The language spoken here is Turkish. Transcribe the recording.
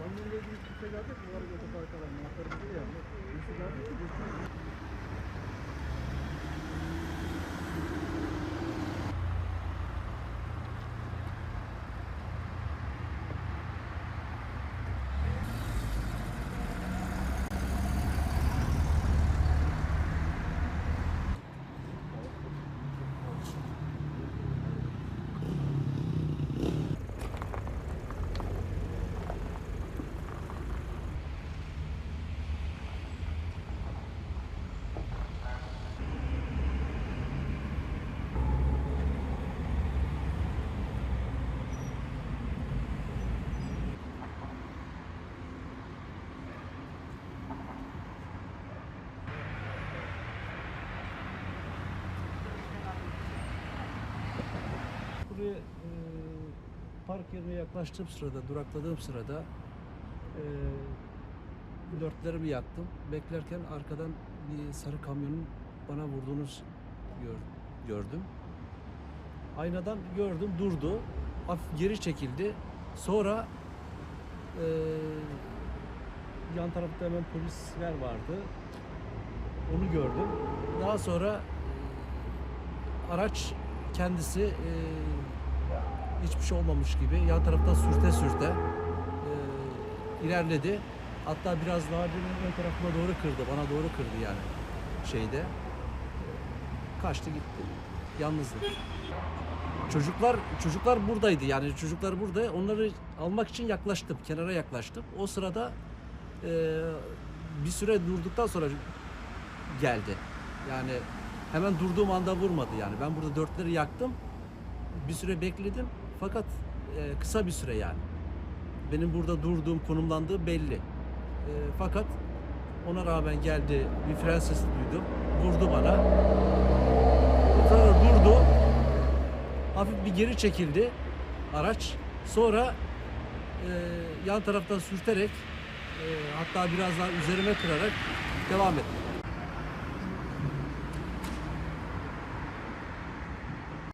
Onunla ilgili bir şey geldi? Bu arada otopark alanı. Anahtarımızı ya. Birisi geldi Buraya e, park yerine yaklaştığım sırada, durakladığım sırada e, dörtlerimi yaktım. Beklerken arkadan bir sarı kamyonun bana vurduğunu gör- gördüm. Aynadan gördüm, durdu. Hafif geri çekildi. Sonra e, yan tarafta hemen polisler vardı. Onu gördüm. Daha sonra araç kendisi e, hiçbir şey olmamış gibi yan taraftan sürte sürte e, ilerledi. Hatta biraz daha benim ön tarafıma doğru kırdı. Bana doğru kırdı yani şeyde. E, kaçtı gitti. Yalnızdı. Çocuklar çocuklar buradaydı yani çocuklar burada. Onları almak için yaklaştım. Kenara yaklaştım. O sırada e, bir süre durduktan sonra geldi. Yani hemen durduğum anda vurmadı yani. Ben burada dörtleri yaktım. Bir süre bekledim. Fakat e, kısa bir süre yani. Benim burada durduğum, konumlandığı belli. E, fakat ona rağmen geldi, bir fren sesi duydum. Vurdu bana. Sonra durdu. Hafif bir geri çekildi araç. Sonra e, yan taraftan sürterek e, hatta biraz daha üzerime kırarak devam etti.